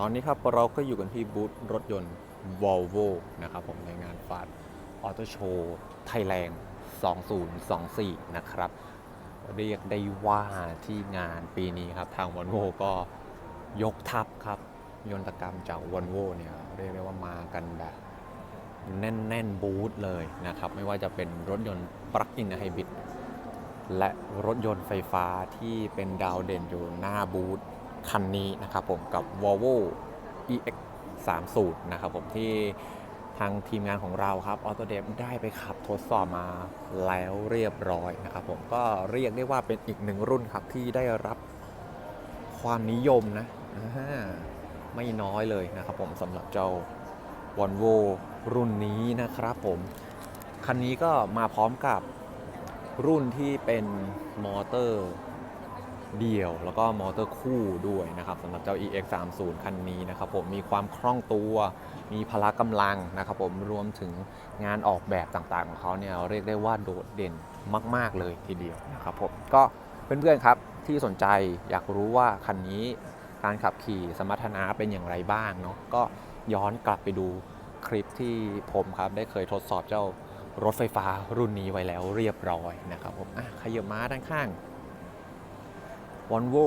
ตอนนี้ครับเราก็อยู่กันที่บูธรถยนต์ Volvo นะครับผมในงานฟาดออโตโชว์ไทยแลนด์2024 นะครับ เรียกได้ว่าที่งานปีนี้ครับ ทาง Volvo ก็ยกทัพครับ ยนตกรรมจาก Volvo เนี่ย เรียกได้ว่ามากันแบบแน่น ๆ บูธเลยนะครับ ไม่ว่าจะเป็นรถยนต์ปลั๊กอินไฮบริดและรถยนต์ไฟฟ้าที่เป็นดาวเด่นอยู่หน้าบูธ คันนี้นะครับผมกับ Volvo EX 3 0นะครับผมที่ทางทีมงานของเราครับ a u t o d e v ได้ไปขับทดสอบมาแล้วเรียบร้อยนะครับผมก็เรียกได้ว่าเป็นอีกหนึ่งรุ่นครับที่ได้รับความนิยมนะไม่น้อยเลยนะครับผมสำหรับเจ้าวอลโวรุ่นนี้นะครับผม คันนี้ก็มาพร้อมกับรุ่นที่เป็นมอเตอร์ เดี่ยว แล้วก็มอเตอร์คู่ด้วยนะครับสำหรับเจ้า EX 3 0คันนี้นะครับผมมีความคล่องตัว มีพละกำลังนะครับผมรวมถึงงานออกแบบต่างๆ ของเขาเนี่ยเรียกได้ว่าโดดเด่นมาก ๆ เลยทีเดียวนะครับผมก็เพื่อนๆครับที่สนใจอยากรู้ว่าคันนี้การขับขี่สมรรถนะเป็นอย่างไรบ้างเนาะก็ย้อนกลับไปดูคลิปที่ผมครับได้เคยทดสอบเจ้ารถไฟฟ้ารุ่นนี้ไว้แล้วเรียบร้อยนะครับผมขยับมาด้านข้าง Volvo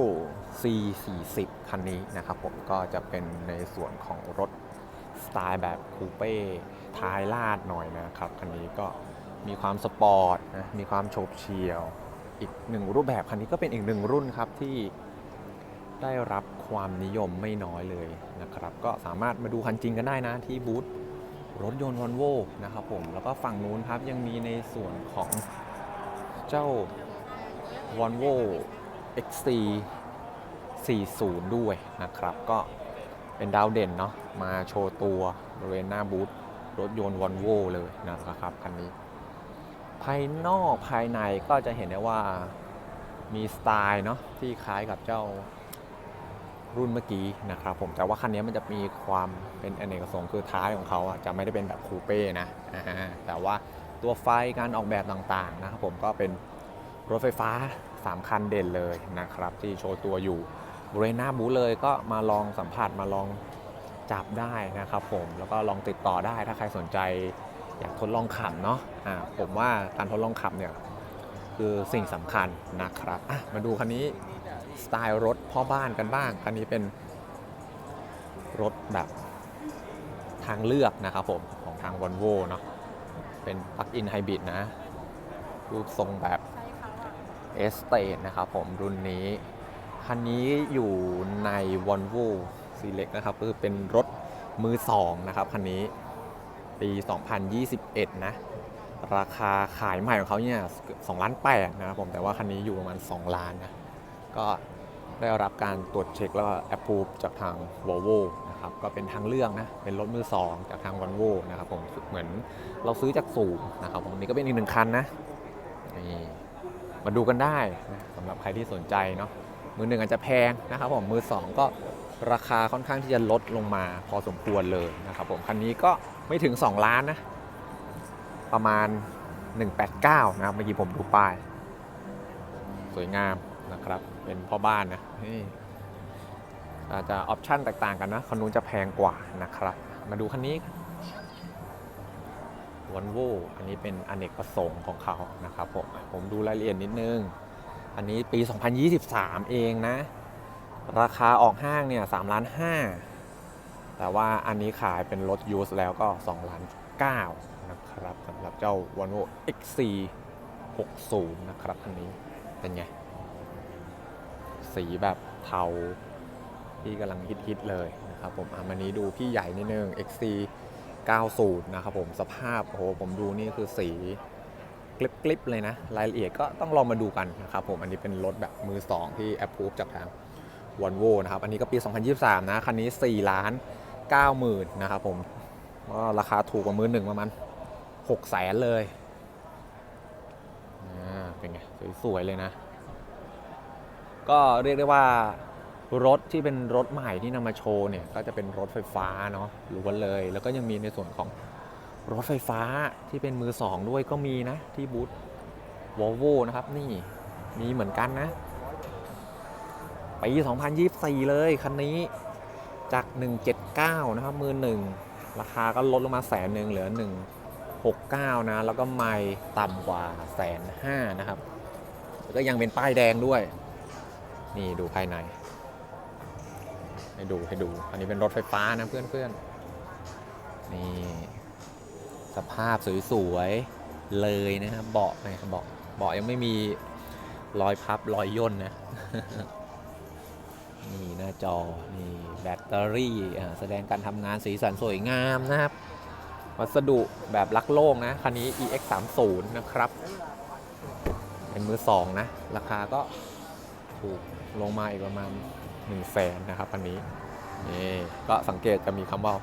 C40 คันนี้นะครับผมก็จะเป็นในส่วนของรถสไตล์แบบคูเป้ท้ายลาดหน่อยนะครับคันนี้ก็มีความสปอร์ตนะมีความโฉบเฉี่ยว อีกหนึ่งรูปแบบคันนี้ก็เป็นอีกหนึ่งรุ่นครับที่ได้รับความนิยมไม่น้อยเลยนะครับ ก็สามารถมาดูคันจริงกันได้นะที่บูธรถยนต์ Volvo นะครับผมแล้วก็ฝั่งนู้นครับยังมีในส่วนของเจ้า Volvo XC 40 ด้วยนะครับ ก็เป็นดาวเด่นเนาะมาโชว์ตัวบริเวณหน้าบูธรถยนต์ Volvo เลยนะครับคันนี้ ภายนอกภายในก็จะเห็นได้ว่ามีสไตล์เนาะที่คล้ายกับเจ้ารุ่นเมื่อกี้นะครับผมแต่ว่าคันนี้มันจะมีความเป็นอเนกประสงค์คือท้ายของเขาอะจะไม่ได้เป็นแบบคูเป้นะแต่ว่าตัวไฟการออกแบบต่างๆนะครับผมก็เป็นรถไฟฟ้า 3 คันเด่นเลยนะครับที่โชว์ตัวอยู่บริเวณหน้าบูธเลยก็มาลองสัมผัสมาลองจับได้นะครับผมแล้วก็ลองติดต่อได้ถ้าใครสนใจอยากทดลองขับเนาะอ่าผมว่าการทดลองขับเนี่ยคือสิ่งสำคัญนะครับมาดูคันนี้สไตล์รถพ่อบ้านกันบ้าง คันนี้เป็นรถแบบทางเลือกนะครับผมของทาง v o l v o เนาะเป็นปลั๊กอินไฮบริดนะ รูปทรงแบบ เอสเตนะครับผมรุ่นนี้ คันนี้อยู่ใน Volvo Select นะครับก็คือเป็นรถมือสองนะครับคันนี้ปี 2021 นะ ราคาขายใหม่ของเขาเนี่ย2ล้าน8นะครับผมแต่ว่าคันนี้อยู่ประมาณ 2 ล้านนะ ก็ได้รับการตรวจเช็คแล้วก็แอปพูฟจากทาง Volvo นะครับก็เป็นทางเลือกนะ เป็นรถมือ 2 จากทาง Volvo นะครับผมเหมือนเราซื้อจากศูนย์นะครับผมนี่ก็เป็นอีกหนึ่งคันนะนี่ มาดูกันได้นะสำหรับใครที่สนใจเนาะมือหนึ่งอาจจะแพงนะครับผมมือสองก็ราคาค่อนข้างที่จะลดลงมาพอสมควรเลยนะครับผมคันนี้ก็ไม่ถึง 2 ล้านนะ ประมาณ 189 นะครับเมื่อกี้ผมดูป้าย สวยงามนะครับ เป็นพ่อบ้านนะนี่อาจจะออปชั่นแตกต่างกันนะคันนู้นจะแพงกว่านะครับ มาดูคันนี้ วอลโวอันนี้เป็นอเนกประสงค์ของเขานะครับผมผมดูรายละเอียดนิดนึง อันนี้ปี 2023 เองนะ ราคาออกห้างเนี่ย3ล้าน5แต่ว่าอันนี้ขายเป็นรถยูสแล้วก็2ล้าน9นะครับสำหรับเจ้า Volvo XC 60 นะครับคันนี้เป็นไง สีแบบเทาที่กำลังฮิตๆเลยนะครับผมอะมานี้ดูพี่ใหญ่นิดนึง XC 90 นะครับผมสภาพโอ้โหผมดูนี่คือสีกลิบๆเลยนะ รายละเอียดก็ต้องลองมาดูกันนะครับผมอันนี้เป็นรถแบบมือ 2 ที่แอปพูฟจากทาง v o l v o นะครับ อันนี้ก็ปี 2023 นะ คันนี้ 4 ล้าน 9 หมื่นนะครับผมก็ราคาถูกกว่ามือหนึ่งประมาณ6แสนเลยเป็นไง สวย ๆ เลยนะ ก็เรียกได้ว่า รถที่เป็นรถใหม่ที่นำมาโชว์เนี่ยก็จะเป็นรถไฟฟ้าเนาะล้วนเลย แล้วก็ยังมีในส่วนของรถไฟฟ้าที่เป็นมือสองด้วยก็มีนะ ที่บูธ Volvo นะครับ นี่มีเหมือนกันนะปี2024 เลยคันนี้จาก 179 นะครับ มือหนึ่งราคาก็ลดลงมาแสนหนึ่งเหลือ 169 นะ แล้วก็ไม่ต่ำกว่าแสนห้านะครับ แล้วก็ยังเป็นป้ายแดงด้วย นี่ดูภายใน ให้ดูให้ดู อันนี้เป็นรถไฟฟ้านะเพื่อนๆ นี่ สภาพสวยๆ เลยนะครับเบาะนะครับเบาะเบาะยังไม่มีรอยพับรอยย่นนะ นี่หน้าจอ นี่แบตเตอรี่แสดงการทำงานสีสันสวยงามนะครับ วัสดุแบบลักโลกนะ คันนี้ EX 3 0นะครับ เป็นมือสองนะ ราคาก็ถูกลงมาอีกประมาณ 1นึ่งแสนนะครับคันนี้นี่ก็สังเกตจะมีคำว่า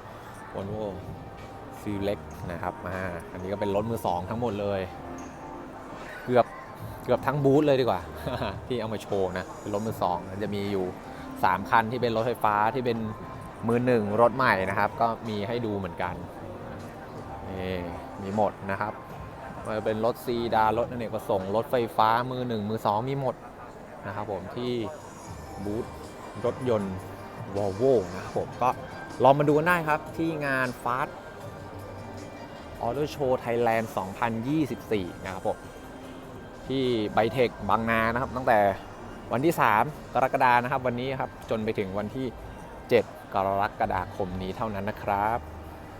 Volvo Select นะครับมาอันนี้ก็เป็นรถมือสองทั้งหมดเลย เกือบเกือบทั้งบูธเลยดีกว่า ที่เอามาโชว์นะเป็นรถมือสองจะมีอยู่ 3 คันที่เป็นรถไฟฟ้าที่เป็นมือหนึ่งรถใหม่นะครับ ก็มีให้ดูเหมือนกันนี่มีหมดนะครับไมาเป็นรถซีดานรถอเนกประสงค์รถไฟฟ้ามือหนึ่งมือสองมีหมดนะครับผมที่บูธ รถยนต์ Volvo นะครับผมก็ลองมาดูกันได้ครับที่งาน Fast Auto Show Thailand 2024 นะครับผมที่ไบเทคบางนานะครับ ตั้งแต่วันที่ 3 กรกฎานะครับ วันนี้ครับ จนไปถึงวันที่ 7 กรกฎาคมนี้เท่านั้นนะครับ